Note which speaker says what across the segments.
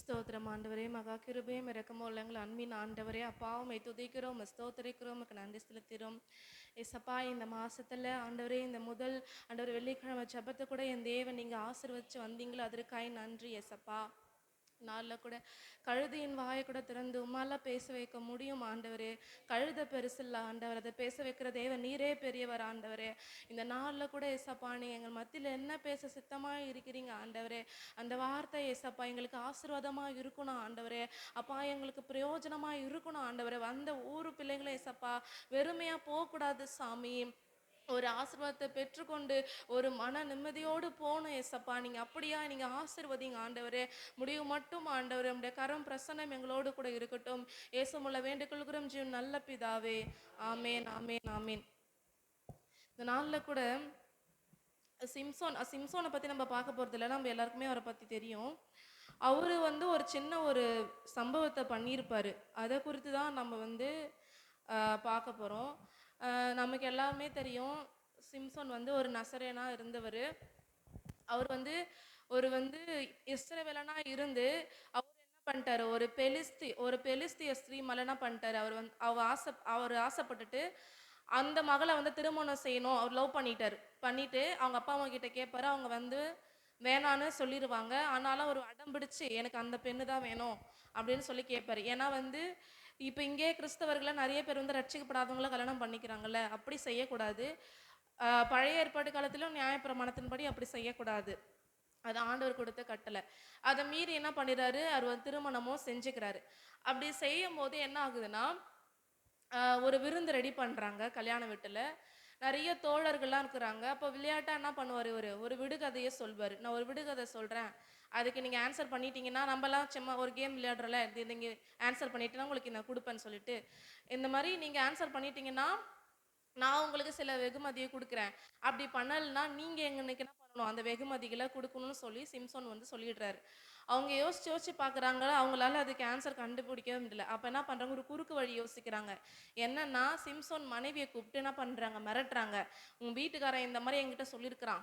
Speaker 1: ஸ்தோத்திரம். ஆண்டவரே மகா கிருபையும் இறக்கமோ உள்ளங்கள் அன்பின் ஆண்டவரே அப்பாவும் துதிக்கிறோம் உம்மை ஸ்தோத்திரிக்கிறோம் நன்றி செலுத்துகிறோம். ஏசப்பா இந்த மாசத்துல ஆண்டவரே இந்த முதல் ஆண்டவர் வெள்ளிக்கிழமை ஜபத்தை கூட என் தேவன் நீங்க ஆசிர்வதிச்சு வந்தீங்களோ? அதற்காய் நன்றி ஏசப்பா. நாளில் கூட கழுதையின் வாயை கூட திறந்து உமால பேச வைக்க முடியும் ஆண்டவரே. கழுத பெருசில்ல ஆண்டவர் அதை பேச வைக்கிற தேவன் நீரே பெரியவர் ஆண்டவரே. இந்த நாளில் கூட ஏசப்பா நீ எங்கள் மத்தியில் என்ன பேச சித்தமாக இருக்கிறீங்க ஆண்டவரே. அந்த வார்த்தை ஏசப்பா எங்களுக்கு ஆசீர்வாதமாக இருக்கணும் ஆண்டவரே. அப்பா எங்களுக்கு பிரயோஜனமாக இருக்கணும் ஆண்டவரே. வந்த ஊர் பிள்ளைங்களே ஏசப்பா வெறுமையாக போகக்கூடாது சாமி. ஒரு ஆசிர்வாதத்தை பெற்றுக்கொண்டு ஒரு மன நிம்மதியோடு போகணும் ஏசப்பா. நீங்கள் அப்படியா? நீங்கள் ஆசிர்வதிங்க ஆண்டவரே. முடிவு மட்டும் ஆண்டவரே. உடைய கரம் பிரசன்னம் எங்களோடு கூட இருக்கட்டும். ஏசமுள்ள வேண்டுகொள்கிறோம் ஜீவன் நல்ல பிதாவே. ஆமேன் ஆமேன் ஆமேன். இந்த நாளில் கூட சிம்சோன் சிம்சோனை பற்றி நம்ம பார்க்க போகிறது இல்லை. நம்ம எல்லாருக்குமே அவரை பற்றி தெரியும். அவர் வந்து ஒரு சின்ன ஒரு சம்பவத்தை பண்ணியிருப்பார். அதை குறித்து தான் நம்ம வந்து ஆஹ் பார்க்க போகிறோம் நமக்கு எல்லாமே தெரியும். சிம்சோன் வந்து ஒரு நசரேனாக இருந்தவர். அவர் வந்து ஒரு வந்து இஸ்ரவேலனா இருந்து அவர் என்ன பண்ணிட்டாரு? ஒரு பெலிஸ்தி ஒரு பெலிஸ்திய ஸ்திரீ மலைனா பண்ணிட்டார். பண்ணிட்டாரு அவர் வந்து அவர் ஆசை அவர் ஆசைப்பட்டுட்டு அந்த மகளை வந்து திருமணம் செய்யணும். அவர் லவ் பண்ணிட்டார். பண்ணிட்டு அவங்க அப்பா அம்மா கிட்ட கேட்பாரு அவங்க வந்து வேணான்னு சொல்லிடுவாங்க ஆனாலும் அவர் அடம் பிடிச்சு எனக்கு அந்த பெண்ணு தான் வேணும் அப்படின்னு சொல்லி கேட்பாரு ஏன்னா வந்து இப்போ இங்கே கிறிஸ்தவர்களை நிறைய பேர் வந்து ரட்சிக்கப்படாதவங்கள கல்யாணம் பண்ணிக்கிறாங்கல்ல அப்படி செய்யக்கூடாது. பழைய ஏற்பாட்டு காலத்திலும் நியாயப்பிரமாணத்தின்படி அப்படி செய்யக்கூடாது. அது ஆண்டவர் கொடுத்த கட்டளை. அதை மீறி என்ன பண்ணிடுறாரு அவர் வந்து திருமணமும் செஞ்சுக்கிறாரு. அப்படி செய்யும் போது என்ன ஆகுதுன்னா ஒரு விருந்து ரெடி பண்ணுறாங்க கல்யாண வீட்டில். நிறைய தோழர்கள்லாம் இருக்கிறாங்க. அப்போ விளையாட்டாக என்ன பண்ணுவார் இவர்? ஒரு விடுகதையை சொல்வார். நான் ஒரு விடுகதை சொல்கிறேன் அதுக்கு நீங்கள் ஆன்சர் பண்ணிட்டீங்கன்னா நம்மலாம் சும்மா ஒரு கேம் விளையாடுறோம்ல இது நீங்கள் ஆன்சர் பண்ணிட்டீங்கன்னா உங்களுக்கு நான் கொடுப்பேன்னு சொல்லிட்டு. இந்த மாதிரி நீங்கள் ஆன்சர் பண்ணிட்டீங்கன்னா நான் உங்களுக்கு சில வெகுமதியை கொடுக்குறேன். அப்படி பண்ணலைன்னா நீங்கள் எங்களுக்கு என்ன பண்ணணும் அந்த வெகுமதிகளை கொடுக்கணும்னு சொல்லி சிம்சோன் வந்து சொல்லிடுறாரு. அவங்க யோசிச்சு யோசிச்சு பார்க்குறாங்க அவங்களால அதுக்கு ஆன்சர் கண்டுபிடிக்கவே முடியல. அப்போ என்ன பண்ணுறாங்க ஒரு குறுக்கு வழி யோசிக்கிறாங்க. என்னன்னா சிம்சோன் மனைவியை கூப்பிட்டு என்ன பண்ணுறாங்க மிரட்டுறாங்க. உங்கள் வீட்டுக்காரன் இந்த மாதிரி என்கிட்ட சொல்லியிருக்கிறான்.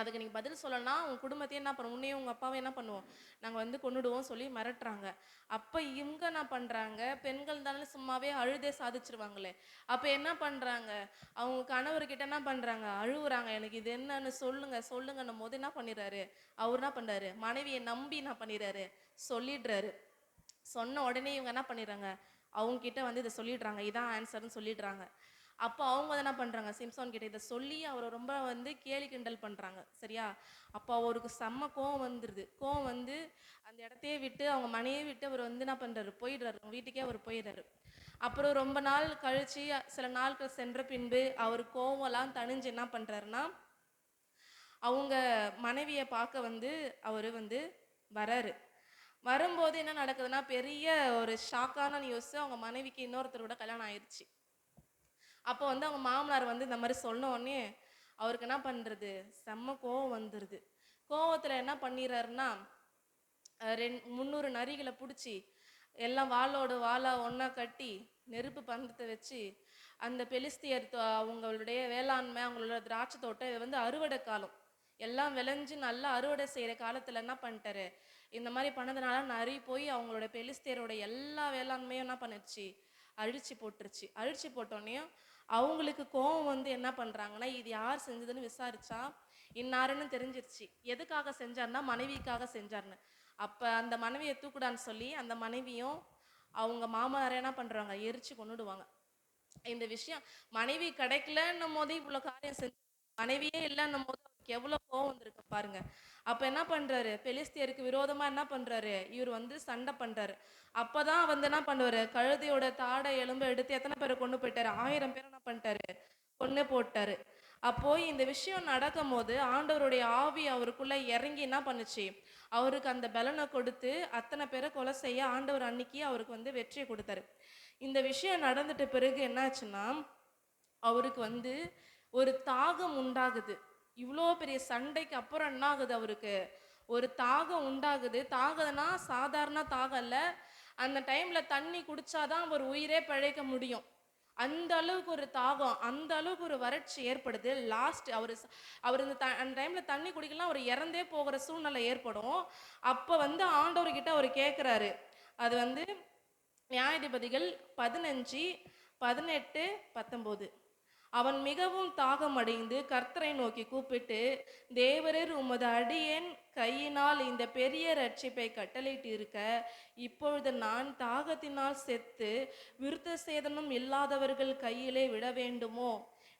Speaker 1: அதுக்கு நீங்கள் பதில் சொல்லணும்னா உங்கள் குடும்பத்தையும் என்ன பண்ணுவோம்? உன்னையும் உங்கள் அப்பாவை என்ன பண்ணுவோம்? நாங்கள் வந்து கொண்டுடுவோம் சொல்லி மிரட்டுறாங்க. அப்போ இவங்க என்ன பண்ணுறாங்க பெண்கள் தானே சும்மாவே அழுதே சாதிச்சிருவாங்களே. அப்போ என்ன பண்ணுறாங்க அவங்க கணவர்கிட்ட என்ன பண்ணுறாங்க அழுகுறாங்க எனக்கு இது என்னன்னு சொல்லுங்க சொல்லுங்கன்னும் போது என்ன பண்ணிடுறாரு? அவர் என்ன பண்ணுறாரு மனைவியை நம்பி என்ன பண்ணிடுறாரு? சொல்லிடுறாரு. சொன்ன உடனே இவங்க என்ன பண்ணிடுறாங்க? அவங்க கிட்ட வந்து இதை சொல்லிடுறாங்க. இதான் ஆன்சர்னு சொல்லிடுறாங்க. அப்போ அவங்க வந்து என்ன பண்ணுறாங்க சிம்சோன் கிட்ட இதை சொல்லி அவரை ரொம்ப வந்து கேலி கிண்டல் பண்ணுறாங்க சரியா? அப்போ அவருக்கு செம்ம கோவம் வந்துடுது கோவம் வந்து அந்த இடத்தையே விட்டு அவங்க மனையை விட்டு அவர் வந்து என்ன பண்ணுறாரு போயிடுறாரு. அவங்க வீட்டுக்கே அவர் போயிடுறாரு. அப்புறம் ரொம்ப நாள் கழித்து சில நாட்கள் சென்ற பின்பு அவர் கோவம்லாம் தணிஞ்சு என்ன பண்ணுறாருன்னா அவங்க மனைவியை பார்க்க வந்து அவர் வந்து வராரு. வரும்போது என்ன நடக்குதுன்னா பெரிய ஒரு ஷாக்கான நியூஸ் அவங்க மனைவிக்கு இன்னொருத்தரோட கல்யாணம் ஆயிடுச்சு அப்போ வந்து அவங்க மாமனார் வந்து இந்த மாதிரி சொன்ன உடனே அவருக்கு என்ன பண்ணுறது செம்ம கோவம் வந்துடுது கோவத்தில் என்ன பண்ணிடுறாருன்னா ரெண் முந்நூறு நரிகளை பிடிச்சி எல்லாம் வாளோடு வாளா ஒன்றா கட்டி நெருப்பு பந்தத்தை வச்சு அந்த பெலிஸ்தியர் அவங்களுடைய வேளாண்மை அவங்களோட திராட்சை தோட்டம் இது வந்து அறுவடை காலம். எல்லாம் விளைஞ்சு நல்லா அறுவடை செய்கிற காலத்தில் என்ன பண்ணிட்டாரு? இந்த மாதிரி பண்ணதுனால நரி போய் அவங்களோட பெலிஸ்தியரோட எல்லா வேளாண்மையும் என்ன பண்ணுச்சு? அழிச்சு போட்டுருச்சு. அழிச்சு போட்டோன்னே அவங்களுக்கு கோவம் வந்து என்ன பண்றாங்கன்னா இது யார் செஞ்சதுன்னு விசாரிச்சா இன்னாருன்னு தெரிஞ்சிருச்சு. எதுக்காக செஞ்சாருன்னா மனைவிக்காக செஞ்சார்னு அப்ப அந்த மனைவியை தூக்குடான்னு சொல்லி அந்த மனைவியும் அவங்க மாமனார் என்ன பண்றாங்க? எரிச்சு கொண்டுடுவாங்க இந்த விஷயம் மனைவி கிடைக்கலன்னும் போது இவ்வளவு காரியம் செஞ்சு மனைவியே இல்லைன்னும் போது எவ்வளோ எவ்வளவு கோவம் வந்திருக்கு பாருங்க. அப்போ என்ன பண்றாரு? பெலிஸ்தியருக்கு விரோதமா என்ன பண்றாரு? இவர் வந்து சண்டை பண்றாரு. அப்பதான் வந்து என்ன பண்ணுவாரு? கழுதையோட தாடை எலும்பை எடுத்து எத்தனை பேரை கொண்டு போயிட்டாரு? ஆயிரம் பேர் என்ன பண்ணிட்டாரு? கொன்னு போட்டாரு. அப்போ இந்த விஷயம் நடக்கும் போது ஆண்டவருடைய ஆவி அவருக்குள்ள இறங்கி என்ன பண்ணுச்சு? அவருக்கு அந்த பலனை கொடுத்து அத்தனை பேரை கொலை செய்ய ஆண்டவர் அன்னைக்கு அவருக்கு வந்து வெற்றியை கொடுத்தாரு. இந்த விஷயம் நடந்துட்ட பிறகு என்னாச்சுன்னா அவருக்கு வந்து ஒரு தாகம் உண்டாகுது. இவ்வளோ பெரிய சண்டைக்கு அப்புறம் என்ன ஆகுது அவருக்கு? ஒரு தாகம் உண்டாகுது. தாகதுன்னா சாதாரண தாகம் இல்லை அந்த டைமில் தண்ணி குடித்தாதான் அவர் உயிரே பிழைக்க முடியும். அந்த அளவுக்கு ஒரு தாகம் அந்த அளவுக்கு ஒரு வறட்சி ஏற்படுது. லாஸ்ட் அவர் அவர் இந்த த அந்த டைமில் தண்ணி குடிக்கலாம் அவர் இறந்தே போகிற சூழ்நிலை ஏற்படும். அப்போ வந்து ஆண்டவர்கிட்ட அவர் கேட்குறாரு அது வந்து நியாயாதிபதிகள் பதினஞ்சு பதினெட்டு பத்தொம்போது. அவன் மிகவும் தாகமடைந்து கர்த்தரை நோக்கி கூப்பிட்டு தேவரர் உமது அடியேன் கையினால் இந்த பெரிய ரட்சிப்பை கட்டளையிட்டு இருக்க இப்பொழுது நான் தாகத்தினால் செத்து விருத்த சேதனம் இல்லாதவர்கள் கையிலே விட வேண்டுமோ?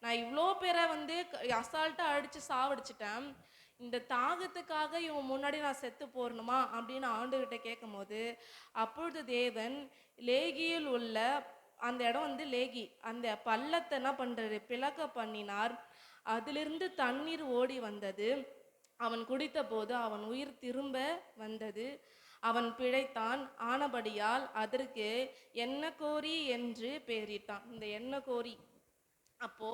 Speaker 1: நான் இவ்வளோ பேரை வந்து அசால்ட்டாக அடித்து சாவடிச்சிட்டேன். இந்த தாகத்துக்காக இவன் முன்னாடி நான் செத்து போடணுமா அப்படின்னு ஆண்டுகிட்ட கேட்கும்போது அப்பொழுது தேவன் லேகியில் உள்ள அந்த இடம் வந்து லேகி. அந்த பள்ளத்தை என்ன பண்ணுறது பிளக்க பண்ணினார். அதிலிருந்து தண்ணீர் ஓடி வந்தது. அவன் குடித்த போது அவன் உயிர் திரும்ப வந்தது. அவன் பிழைத்தான். ஆனபடியால் அதற்கு என்ன கோரி? என்று பெயரிட்டான் இந்த என்ன கோரி? அப்போ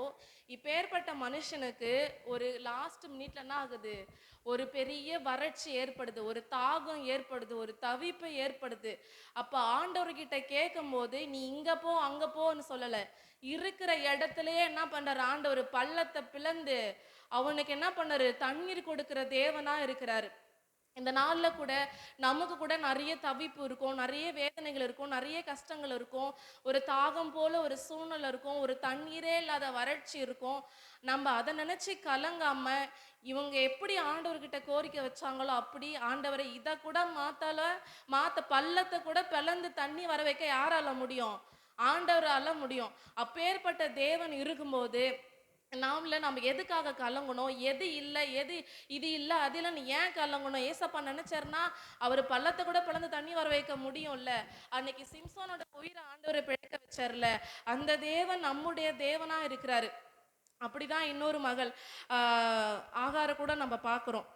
Speaker 1: இப்பேற்பட்ட மனுஷனுக்கு ஒரு லாஸ்ட் மினிட்ல என்ன ஆகுது? ஒரு பெரிய வறட்சி ஏற்படுது ஒரு தாகம் ஏற்படுது ஒரு தவிப்பு ஏற்படுது. அப்ப ஆண்டவர்கிட்ட கேட்கும்போது நீ இங்க போ அங்க போன்னு சொல்லல. இருக்கிற இடத்துலயே என்ன பண்றாரு? ஆண்டவர் பள்ளத்தை பிளந்து அவனுக்கு என்ன பண்ணாரு? தண்ணீர் கொடுக்கிற தேவனா இருக்கிறாரு. இந்த நாளில் கூட நமக்கு கூட நிறைய தவிப்பு இருக்கும் நிறைய வேதனைகள் இருக்கும் நிறைய கஷ்டங்கள் இருக்கும். ஒரு தாகம் போல ஒரு சூழ்நிலை இருக்கும் ஒரு தண்ணீரே இல்லாத வறட்சி இருக்கும். நம்ம அதை நினச்சி கலங்காம இவங்க எப்படி ஆண்டவர்கிட்ட கோரிக்கை வச்சாங்களோ அப்படி ஆண்டவரை இதை கூட மாத்தால மாத்த பள்ளத்தை கூட பிளந்து தண்ணி வர வைக்க யாரால முடியும்? ஆண்டவரால முடியும். அப்பேற்பட்ட தேவன் இருக்கும்போது நாமல நம்ம எதுக்காக கலங்கணும்? எது இல்லை? எது இது இல்லை? அது நீ ஏன் கலங்கணும்? ஏசப்பா நினச்சார்னா அவர் பள்ளத்தை கூட பிளந்து தண்ணி வர வைக்க முடியும்ல. அன்னைக்கு சிம்சோனோட உயிரை ஆண்டவரை பிழைக்க வச்சார்ல. அந்த தேவன் நம்முடைய தேவனா இருக்கிறாரு. அப்படிதான் இன்னொரு மகள் ஆஹ் ஆகார கூட நம்ம பார்க்குறோம்.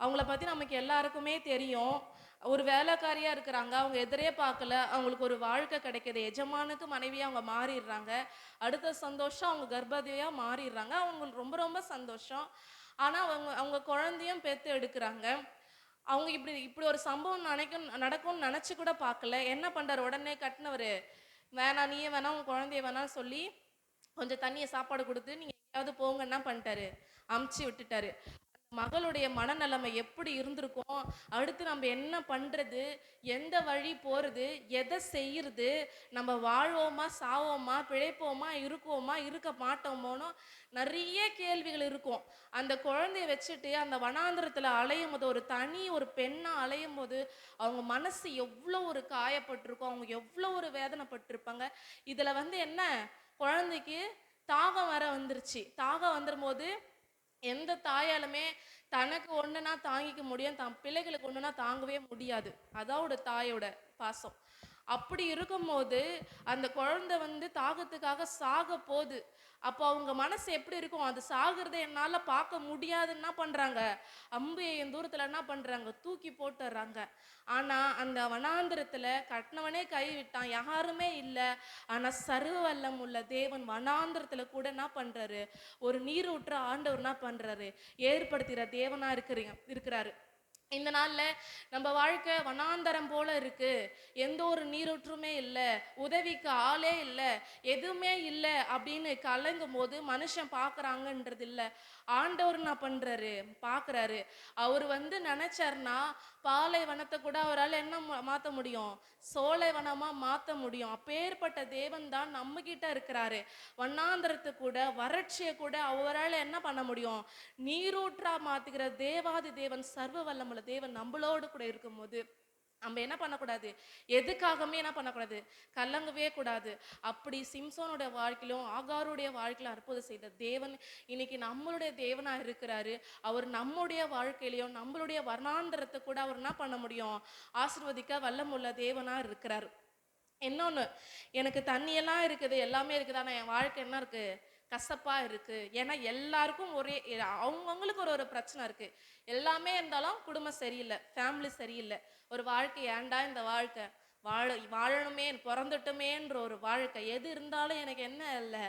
Speaker 1: அவங்கள பத்தி நமக்கு எல்லாருக்குமே தெரியும். ஒரு வேலைக்காரியாக இருக்கிறாங்க அவங்க எதிரே பார்க்கல அவங்களுக்கு ஒரு வாழ்க்கை கிடைக்கிது எஜமானுக்கு மனைவியாக அவங்க மாறிடுறாங்க அடுத்த சந்தோஷம் அவங்க கர்ப்பதியாக மாறிடுறாங்க அவங்களுக்கு ரொம்ப ரொம்ப சந்தோஷம். ஆனால் அவங்க அவங்க குழந்தையும் பெற்று எடுக்கிறாங்க. அவங்க இப்படி இப்படி ஒரு சம்பவம் நினைக்கும் நடக்கும்னு நினச்சி கூட பார்க்கல. என்ன பண்ணுறாரு உடனே கட்டினவர் வேணாம் நீயே வேணாம் உங்கள் குழந்தைய வேணாம் சொல்லி கொஞ்சம் தண்ணியை சாப்பாடு கொடுத்து நீங்கள் எங்கேயாவது போங்கன்னா பண்ணிட்டாரு. அமுச்சு விட்டுட்டாரு. மகளுடைய மனநிலைமை எப்படி இருந்திருக்கும்? அடுத்து நம்ம என்ன பண்ணுறது எந்த வழி போகிறது எதை செய்கிறது நம்ம வாழ்வோமா சாவோமா பிழைப்போமா இருக்குவோமா இருக்க மாட்டோமோன்னு நிறைய கேள்விகள் இருக்கும். அந்த குழந்தைய வச்சுட்டு அந்த வனாந்திரத்தில் அலையும் போது ஒரு தனி ஒரு பெண்ணாக அலையும் போது அவங்க மனசு எவ்வளோ ஒரு காயப்பட்டிருக்கும் அவங்க எவ்வளோ ஒரு வேதனைப்பட்டிருப்பாங்க. இதில் வந்து என்ன? குழந்தைக்கு தாகம் வர வந்துருச்சு. தாகம் வந்துடும் போது எந்த தாயாலுமே தனக்கு ஒன்றுனா தாங்கிக்க முடியும் தான் பிள்ளைகளுக்கு ஒன்றுனா தாங்கவே முடியாது. அதோட தாயோட பாசம். அப்படி இருக்கும்போது அந்த குழந்தை வந்து தாகத்துக்காக சாக போகுது. அப்போ அவங்க மனசு எப்படி இருக்கும்? அது சாகிறத என்னால் பார்க்க முடியாதுன்னு என்ன பண்ணுறாங்க அம்பு என் தூரத்தில் என்ன பண்ணுறாங்க தூக்கி போட்டுடுறாங்க ஆனால் அந்த வனாந்திரத்தில் கட்டினவனே கைவிட்டான் யாருமே இல்லை. ஆனால் சர்வ வல்லம் உள்ள தேவன் வனாந்திரத்தில் கூட என்ன பண்ணுறாரு ஒரு நீரூற்ற ஆண்டவர் என்ன பண்ணுறாரு ஏற்படுத்துகிற தேவனாக இருக்கிறீங்க இருக்கிறாரு. இந்த நாள்ல நம்ம வாழ்க்கை வனாந்தரம் போல இருக்கு. எந்த ஒரு நீரூற்றுமே இல்லை. உதவிக்கு ஆளே இல்லை. எதுவுமே இல்லை அப்படின்னு கலங்கும் போது மனுஷன் பார்க்குறாங்கன்றது இல்லை ஆண்டவர் என்ன பண்ணுறாரு பார்க்குறாரு. அவர் வந்து நினச்சார்னா பாலைவனத்தை கூட அவரால் என்ன மா- முடியும்? சோலைவனமாக மாற்ற முடியும். அப்பேற்பட்ட தேவன் தான் நம்மக்கிட்ட இருக்கிறாரு. வண்ணாந்திரத்தை கூட வறட்சியை கூட அவரால் என்ன பண்ண முடியும்? நீரூற்றா மாத்துகிற தேவாதி தேவன் சர்வ வல்லமுள்ள தேவன் நம்மளோடு கூட இருக்கும்போது நம்ம என்ன பண்ணக்கூடாது? எதுக்காகவுமே என்ன பண்ணக்கூடாது? கலங்கவே கூடாது. அப்படி சிம்சோனுடைய வாழ்க்கையிலும் ஆகாருடைய வாழ்க்கையிலும் அற்புதம் செய்த தேவன் இன்னைக்கு நம்மளுடைய தேவனாக இருக்கிறாரு. அவர் நம்முடைய வாழ்க்கையிலையும் நம்மளுடைய வர்ணாந்திரத்தை கூட அவர் என்ன பண்ண முடியும்? ஆசிர்வதிக்க வல்லமுள்ள தேவனாக இருக்கிறார். இன்னொன்று எனக்கு தண்ணியெல்லாம் இருக்குது எல்லாமே இருக்குது? ஆனால் என் வாழ்க்கை என்ன இருக்குது கசப்பாக இருக்குது ஏன்னா எல்லாருக்கும் ஒரே அவங்கவுங்களுக்கு ஒரு ஒரு பிரச்சனை இருக்குது எல்லாமே இருந்தாலும் குடும்பம் சரியில்லை ஃபேமிலி சரியில்லை. ஒரு வாழ்க்கை ஏன்டா இந்த வாழ்க்கை? வாழ வாழணுமே பிறந்துட்டுமேன்ற ஒரு வாழ்க்கை. எது இருந்தாலும் எனக்கு என்ன இல்லை?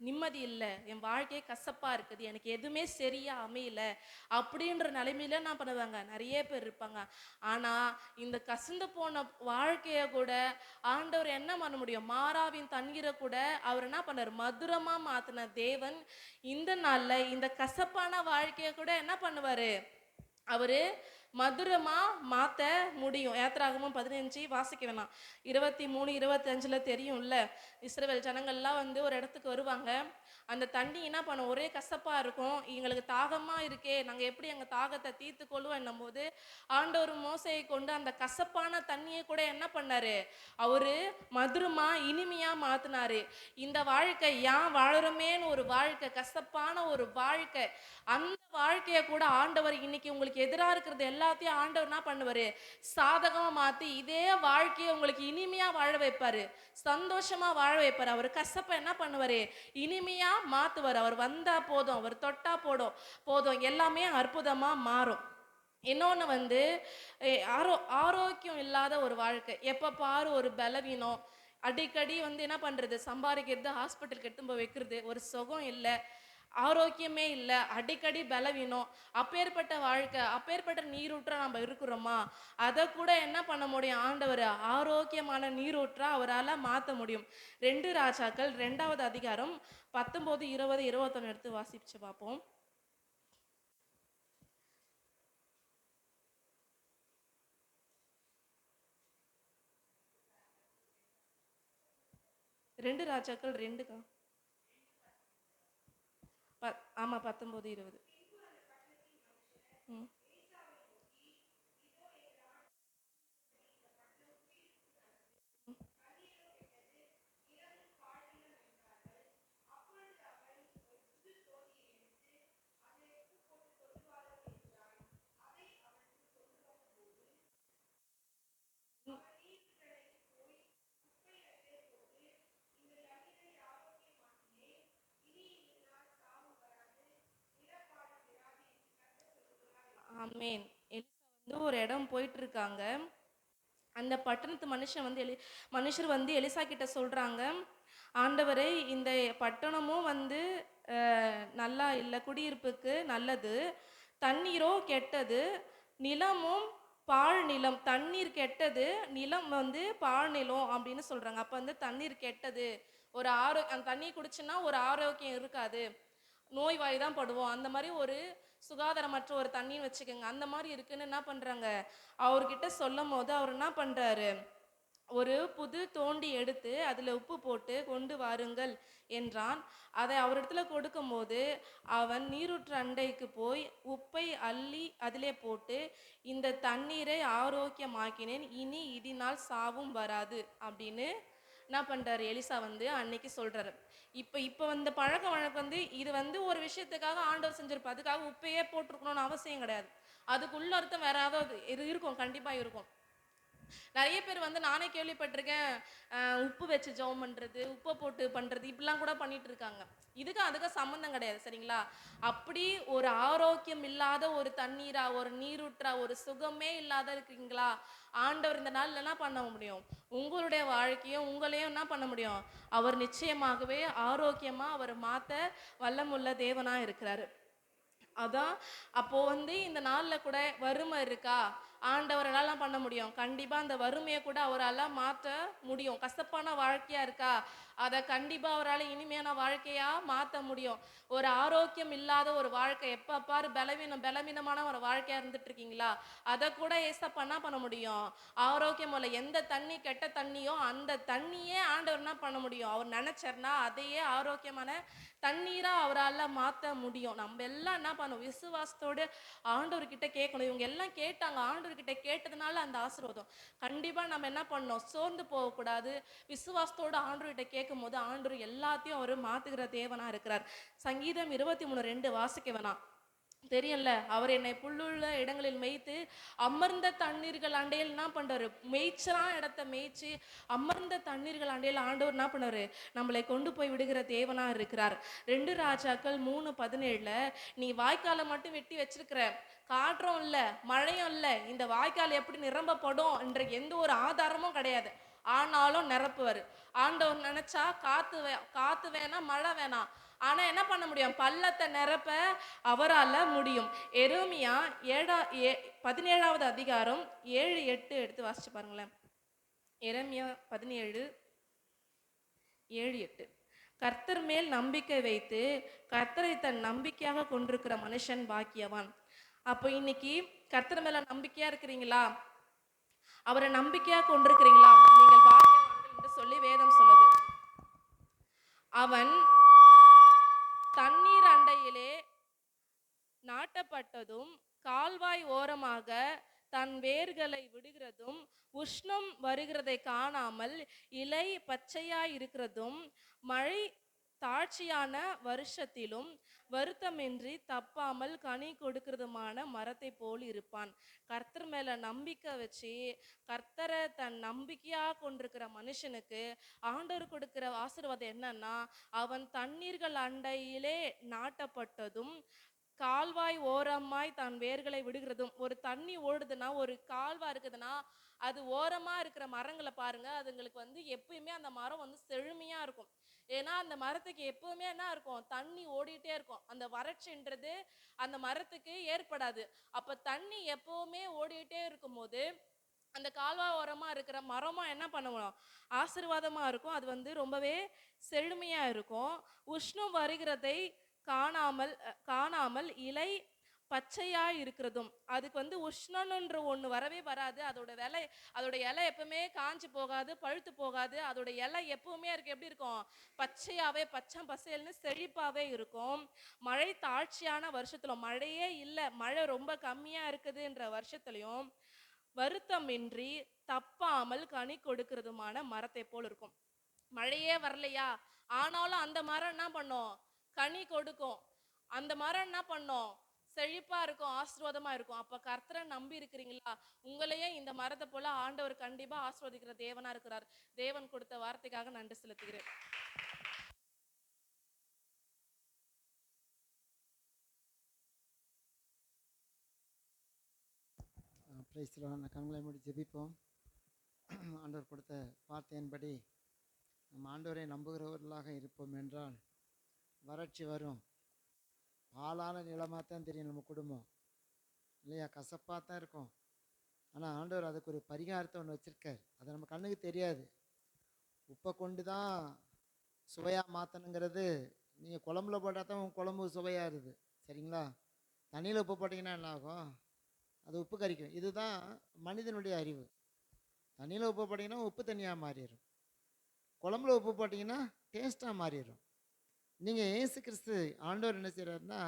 Speaker 1: நிம்மதி இல்லை என் வாழ்க்கையே கசப்பாக இருக்குது எனக்கு எதுவுமே சரியாக அமையல அப்படின்ற நிலைமையில நான் பண்ணுவாங்க. நிறைய பேர் இருப்பாங்க. ஆனால் இந்த கசந்து போன வாழ்க்கையை கூட ஆண்டவர் என்ன பண்ண முடியும்? மாறாவின் தண்ணீரை கூட அவர் என்ன பண்ணார்? மதுரமாக மாற்றின தேவன் இந்த நாளில் இந்த கசப்பான வாழ்க்கையை கூட என்ன பண்ணுவார்? அவர் மதுரமாக மாற்ற முடியும். யாத்திராகமும் பதினஞ்சு வாசிக்க வேணாம். இருபத்தி மூணு இருபத்தஞ்சில் தெரியும்ல? இஸ்ரவேல் ஜனங்கள்லாம் வந்து ஒரு இடத்துக்கு வருவாங்க. அந்த தண்ணி என்ன பண்ணும்? ஒரே கசப்பாக இருக்கும். எங்களுக்கு தாகமாக இருக்கே. நாங்கள் எப்படி எங்கள் தாகத்தை தீர்த்து கொள்வோம் என்னும் போது ஆண்டவர் மோசையை கொண்டு அந்த கசப்பான தண்ணியை கூட என்ன பண்ணாரு? அவர் மதுரமா இனிமையாக மாற்றினாரு இந்த வாழ்க்கை ஏன் வாழறோமேன்னு ஒரு வாழ்க்கை கசப்பான ஒரு வாழ்க்கை. அந்த வாழ்க்கையை கூட ஆண்டவர் இன்னைக்கு உங்களுக்கு எதிராக இருக்கிறது எல்லாத்தையும் ஆண்டவர் என்ன பண்ணுவார்? சாதகமாக மாற்றி இதே வாழ்க்கையை உங்களுக்கு இனிமையாக வாழ வைப்பார். சந்தோஷமாக வாழ வைப்பார். அவர் கசப்பை என்ன பண்ணுவார்? இனிமையாக இனிமையா மாத்துவார். அவர் வந்தா போதும் அவர் தொட்டா போடும் போதும். எல்லாமே அற்புதமா மாறும். இன்னொன்று வந்து ஆரோ ஆரோக்கியம் இல்லாத ஒரு வாழ்க்கை. எப்போ பாரு ஒரு பலவீனம். அடிக்கடி வந்து என்ன பண்ணுறது சம்பாதிக்கிறது ஹாஸ்பிட்டலுக்கு எடுத்து போய் வைக்கிறது. ஒரு சுகம் இல்லை. ஆரோக்கியமே இல்லை அடிக்கடி பலவீனம் அப்பேற்பட்ட வாழ்க்கை அப்பேற்பட்ட நீரூற்றா நம்ம இருக்கிறோமா? அதை கூட என்ன பண்ண முடியும்? ஆண்டவர் ஆரோக்கியமான நீரூற்றா அவரால் மாற்ற முடியும். ரெண்டு ராஜாக்கள் ரெண்டாவது அதிகாரம் பத்தொம்போது இருபது இருபத்தொன்று எடுத்து வாசிச்சு பார்ப்போம் ரெண்டு ராஜாக்கள் ரெண்டுக்கா? ப ஆமாம் பத்தொம்போது இருபது. ஆமேன். எலிசா வந்து ஒரு இடம் போயிட்டு இருக்காங்க அந்த பட்டணத்து மனுஷன் வந்து எலி மனுஷர் வந்து எலிசா கிட்ட சொல்றாங்க ஆண்டவரை இந்த பட்டணமும் வந்து நல்லா இல்லை குடியிருப்புக்கு நல்லது. தண்ணீரோ கெட்டது. நிலமும் பாழ் நிலம் தண்ணீர் கெட்டது. நிலம் வந்து பாழ் நிலம் அப்படின்னு சொல்றாங்க. அப்போ வந்து தண்ணீர் கெட்டது. ஒரு ஆரோ அந்த தண்ணி குடிச்சுன்னா ஒரு ஆரோக்கியம் இருக்காது. நோய்வாய் தான் படுவோம். அந்த மாதிரி ஒரு சுகாதாரமற்ற ஒரு தண்ணின்னு வச்சுக்கோங்க. அந்த மாதிரி இருக்குன்னு என்ன பண்ணுறாங்க அவர்கிட்ட சொல்லும் போது அவர் என்ன பண்ணுறாரு ஒரு புது தோண்டி எடுத்து அதில் உப்பு போட்டு கொண்டு வாருங்கள் என்றான். அதை அவரிடத்துல கொடுக்கும்போது அவன் நீரூற்று அண்டைக்கு போய் உப்பை அள்ளி அதிலே போட்டு இந்த தண்ணீரை ஆரோக்கியமாக்கினேன். இனி இதனால் சாவும் வராது அப்படின்னு என்ன பண்ணுறாரு எலிசா வந்து அன்னைக்கு சொல்கிறாரு இப்போ இப்போ வந்த பழக்க வழக்கம் வந்து இது வந்து ஒரு விஷயத்துக்காக ஆண்டவர் செஞ்சுருப்பா அதுக்காக உப்பையே போட்டிருக்கணும்னு அவசியம் கிடையாது. அதுக்குள்ள அர்த்தம் வேற ஏதாவது இருக்கும். கண்டிப்பாக இருக்கும். நிறைய பேர் வந்து நானே கேள்விப்பட்டிருக்கேன் அஹ் உப்பு வச்சு ஜெபம் பண்றது உப்பை போட்டு பண்றது இப்படிலாம் கூட பண்ணிட்டு இருக்காங்க. இதுக்கு அதுக்கு சம்மந்தம் கிடையாது சரிங்களா? அப்படி ஒரு ஆரோக்கியம் இல்லாத ஒரு தண்ணீரா ஒரு நீரூற்றா ஒரு சுகமே இல்லாத இருக்கீங்களா? ஆண்டவர் இந்த நாள்ல என்ன பண்ண முடியும்? உங்களுடைய வாழ்க்கையும் உங்களையும் என்ன பண்ண முடியும்? அவர் நிச்சயமாகவே ஆரோக்கியமா அவர் மாத்த வல்லமுள்ள தேவனா இருக்கிறாரு. அதான் அப்போ வந்து இந்த நாள்ல கூட வறுமை இருக்கா? ஆண்டவரால பண்ண முடியும். கண்டிப்பாக அந்த வறுமையை கூட அவரால் மாற்ற முடியும். கசப்பான வாழ்க்கையாக இருக்கா? அதை கண்டிப்பா அவரால் இனிமையான வாழ்க்கையா மாற்ற முடியும். ஒரு ஆரோக்கியம் இல்லாத ஒரு வாழ்க்கை எப்ப பாரு பலவீனம் பலவீனமான ஒரு வாழ்க்கையா இருந்துட்டு இருக்கீங்களா அதை கூட ஏசப்பா என்ன பண்ண முடியும்? ஆரோக்கியம் உள்ள எந்த தண்ணி கெட்ட தண்ணியோ அந்த தண்ணியே ஆண்டவர் என்ன பண்ண முடியும்? அவர் நினைச்சார்னா அதையே ஆரோக்கியமான தண்ணீரா அவரால் மாற்ற முடியும். நம்ம எல்லாம் என்ன பண்ணும் விசுவாசத்தோடு ஆண்டவர்கிட்ட கேட்கணும். இவங்க எல்லாம் கேட்டாங்க. ஆண்டவர்கிட்ட கேட்டதுனால அந்த ஆசீர்வாதம். கண்டிப்பா நம்ம என்ன பண்ணோம் சோர்ந்து போகக்கூடாது. விசுவாசத்தோட ஆண்டவர்கிட்ட கேட்கும் போது ஆண்டவர் எல்லாத்தையும் அவர் மாத்துகிற தேவனா இருக்கிறார். சங்கீதம் இருபத்தி மூணு ரெண்டு வாசிக்க வேணாம் தெரியல அவர் என்னை புல்லுள்ள இடங்களில் மேய்த்து அமர்ந்த தண்ணீர்கள் அண்டையில் என்ன பண்றாரு? மேய்ச்சலான இடத்த மேய்ச்சி அமர்ந்த தண்ணீர்கள் அண்டையில் ஆண்டவர் என்ன பண்ணாரு? நம்மளை கொண்டு போய் விடுகிற தேவனா இருக்கிறார். ரெண்டு ராஜாக்கள் மூணு பதினேழுல நீ வாய்க்காலை மட்டும் வெட்டி வச்சிருக்கிற. காற்றும் இல்ல மழையும் இல்ல. இந்த வாய்க்கால் எப்படி நிரம்பப்படும்? என்ற எந்த ஒரு ஆதாரமும் கிடையாது. ஆனாலும் நிரப்புவார். ஆண்டவர் நினச்சா காற்று வே காற்று வேணாம் மழை வேணாம் ஆனால் என்ன பண்ண முடியும்? பள்ளத்தை நிரப்ப அவரால் முடியும். எருமியா ஏழா ஏ பதினேழாவது அதிகாரம் ஏழு எட்டு எடுத்து வாசிச்சு பாருங்களேன். எருமியா பதினேழு ஏழு எட்டு. கர்த்தர் மேல் நம்பிக்கை வைத்து கர்த்தரை தன் நம்பிக்கையாக கொண்டிருக்கிற மனுஷன் பாக்கியவான். அப்போ இன்னைக்கு கர்த்தர் மேல நம்பிக்கையா இருக்கிறீங்களா? அவரை நம்பிக்கையா கொண்டிருக்கிறீங்களா? சொல்லி வேதம் சொல்லுது. அவன் தண்ணீர் அண்டையிலே நாட்டப்பட்டதும் கால்வாய் ஓரமாக தன் வேர்களை விடுகிறதும் உஷ்ணம் வருகிறதை காணாமல் இலை பச்சையாய் இருக்கிறதும் மழை தாட்சியான வருஷத்திலும் வருத்தமின்றி தப்பாமல் கனி கொடுக்கிறதுமான மரத்தை போல் இருப்பான். கர்த்தர் மேல நம்பிக்கை வச்சு கர்த்தரை தன் நம்பிக்கையா கொண்டிருக்கிற மனுஷனுக்கு ஆண்டவர் கொடுக்கிற ஆசீர்வாதம் என்னன்னா அவன் தண்ணீர்கள் அண்டையிலே நாட்டப்பட்டதும் கால்வாய் ஓரமாய் தன் வேர்களை விடுகிறதும் ஒரு தண்ணி ஓடுதுன்னா ஒரு கால்வாய் இருக்குதுன்னா அது ஓரமாக இருக்கிற மரங்களை பாருங்க அதுங்களுக்கு வந்து எப்பயுமே அந்த மரம் வந்து செழுமையாக இருக்கும். ஏன்னா அந்த மரத்துக்கு எப்பவுமே என்ன இருக்கும்? தண்ணி ஓடிட்டே இருக்கும். அந்த வறட்சின்றது அந்த மரத்துக்கு ஏற்படாது. அப்போ தண்ணி எப்பவுமே ஓடிட்டே இருக்கும்போது அந்த கால்வாய் ஓரமாக இருக்கிற மரமாக என்ன பண்ணுவோம்? ஆசீர்வாதமாக இருக்கும். அது வந்து ரொம்பவே செழுமையாக இருக்கும். உஷ்ணம் வருகிறதை காணாமல் காணாமல் இலை பச்சையாக இருக்கிறதும் அதுக்கு வந்து உஷ்ணம்ன்ற ஒன்று வரவே வராது. அதோட விலை அதோட இலை எப்பவுமே காஞ்சு போகாது பழுத்து போகாது. அதோட இலை எப்பவுமே இருக்கு எப்படி இருக்கும்? பச்சையாவே பச்சை பசேல்னு செழிப்பாவே இருக்கும். மழை தாழ்ச்சியான வருஷத்துல மழையே இல்லை மழை ரொம்ப கம்மியா இருக்குதுன்ற வருஷத்துலயும் வருத்தமின்றி தப்பாமல் கனி கொடுக்கிறதுமான மரத்தை போல் இருக்கும். மழையே வரலையா? ஆனாலும் அந்த மரம் என்ன பண்ணும்? கனி கொடுக்கும். அந்த மரம் என்ன பண்ணும்? செழிப்பா இருக்கும் ஆசீர்வாதமா இருக்கும். அப்ப கர்த்தரை நம்பி இருக்கிறீங்களா? உங்களையே இந்த மரத்தை போல ஆண்டவர் கண்டிப்பா ஆசீர்வதிக்கிற தேவனா இருக்கிறார். தேவன் கொடுத்த வார்த்தைக்காக நன்றி செலுத்துகிறேன்.
Speaker 2: பிரைஸ்லாம் கண்களை மூடி ஜெபிப்போம். ஆண்டவர் கொடுத்த வார்த்தையின்படி நம்ம ஆண்டவரை நம்புகிறவர்களாக இருப்போம் என்றால் வறட்சி வரும். பாலான நிலமாக தான் தெரியும் நம்ம குடும்பம். இல்லையா? கசப்பாக தான் இருக்கும். ஆனால் ஆண்டவர் அதுக்கு ஒரு பரிகாரத்தை ஒன்று வச்சுருக்கார். அது நம்ம கண்ணுக்கு தெரியாது. உப்பை கொண்டு தான் சுவையாக மாற்றணுங்கிறது நீங்கள் குழம்புல போட்டால் தான் உங்க குழம்பு இருக்குது. சரிங்களா? தண்ணியில் உப்பு போட்டிங்கன்னா என்ன ஆகும்? அது உப்பு கரிக்கும். இதுதான் மனிதனுடைய அறிவு. தண்ணியில் உப்பு போட்டிங்கன்னா உப்பு தண்ணியாக மாறிடும். குழம்புல உப்பு போட்டிங்கன்னா டேஸ்ட்டாக மாறிடும். நீங்கள் ஏசு கிறிஸ்து ஆண்டவர் என்ன செய்கிறாருன்னா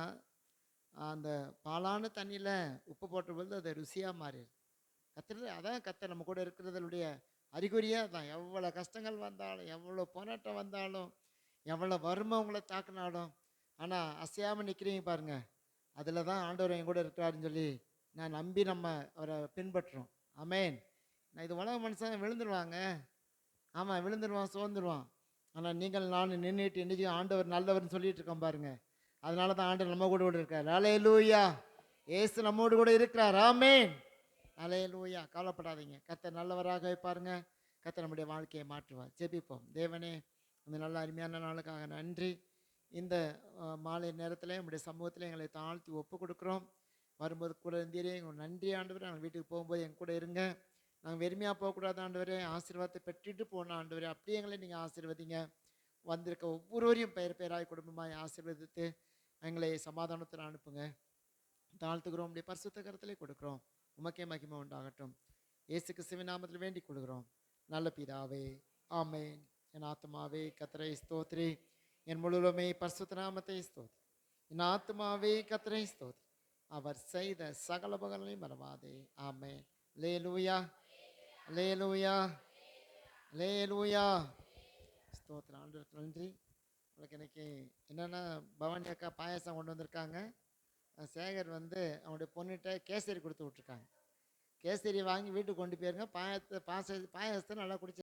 Speaker 2: அந்த பாலான தண்ணியில் உப்பு போட்ட பொழுது அது ருசியாக மாறிடும் கத்துறது அதான் கத்த நம்ம கூட இருக்கிறதனுடைய அறிகுறியாக தான் எவ்வளோ கஷ்டங்கள் வந்தாலும் எவ்வளோ போராட்டம் வந்தாலும் எவ்வளோ வறுமை உங்களை தாக்குனாலும் ஆனால் அசையாமல் நிற்கிறீங்க பாருங்கள் அதில் தான் ஆண்டவர் என் கூட இருக்கிறாருன்னு சொல்லி நான் நம்பி நம்ம அவரை பின்பற்றுறோம். அமேன் நான் இது உலக மனுஷன் விழுந்துருவாங்க. ஆமாம் விழுந்துருவான் சோர்ந்துருவான். ஆனால் நீங்கள் நான் நின்றுட்டு இன்னைக்கு ஆண்டவர் நல்லவர்னு சொல்லிட்டு இருக்கோம் பாருங்க. அதனால தான் ஆண்டவர் நம்ம கூட கூட இருக்கார். அலே லூயா ஏசு நம்மோடு கூட இருக்கிறார். ஆமேன். அலே லூயா கவலைப்படாதீங்க. கத்தை நல்லவராக பாருங்க. கத்தை நம்முடைய வாழ்க்கையை மாற்றுவார். ஜெபிப்போம். தேவனே இந்த நல்ல அருமையான நாளுக்காக நன்றி. இந்த மாலை நேரத்தில் நம்முடைய சமூகத்தில் எங்களை தாழ்த்தி ஒப்பு கொடுக்குறோம். வரும்போது கூட இருந்தீரே. எங்கள் நன்றி ஆண்டவர். நாங்கள் வீட்டுக்கு போகும்போது எங்கள் கூட இருங்க. நாங்கள் வெறுமையாக போகக்கூடாது ஆண்டவரே ஆசீர்வாதத்தை பெற்றுட்டு போன ஆண்டவரே. அப்படியே எங்களை நீங்கள் ஆசீர்வதிங்க. வந்திருக்க ஒவ்வொருவரையும் பெயர் பெயராய் குடும்பமாய் ஆசீர்வதித்து எங்களை சமாதானத்தில் அனுப்புங்க. தாழ்த்துக்கிறோம் உடைய பரிசுத்த கரத்திலே கொடுக்குறோம். உமக்கே மகிமை உண்டாகட்டும். இயேசுக்கு சிவநாமத்தில் நாமத்தில் வேண்டிக் கொள்கிறோம். நல்ல பிதாவே ஆமை என் ஆத்மாவே கத்திரை ஸ்தோத்ரி. என் முழுவதுமே பரிசுத்த நாமத்தை ஸ்தோத்ரி. என் ஆத்மாவே கத்திரை ஸ்தோத்ரி. அவர் செய்த சகல பகலையும் மறவாதே. ஆமே லேலூயா லேலூயா லேலூயா ஸ்தோத்திரம் ஆண்டு நன்றி. உங்களுக்கு இன்னைக்கு என்னென்னா பவானி அக்கா பாயாசம் கொண்டு வந்திருக்காங்க? சேகர் வந்து அவனுடைய பொண்ணுகிட்ட கேசரி கொடுத்து விட்ருக்காங்க கேசரி வாங்கி வீட்டுக்கு கொண்டு போயிருங்க. பாயத்தை பாச பாயசத்தை நல்லா குடிச்சு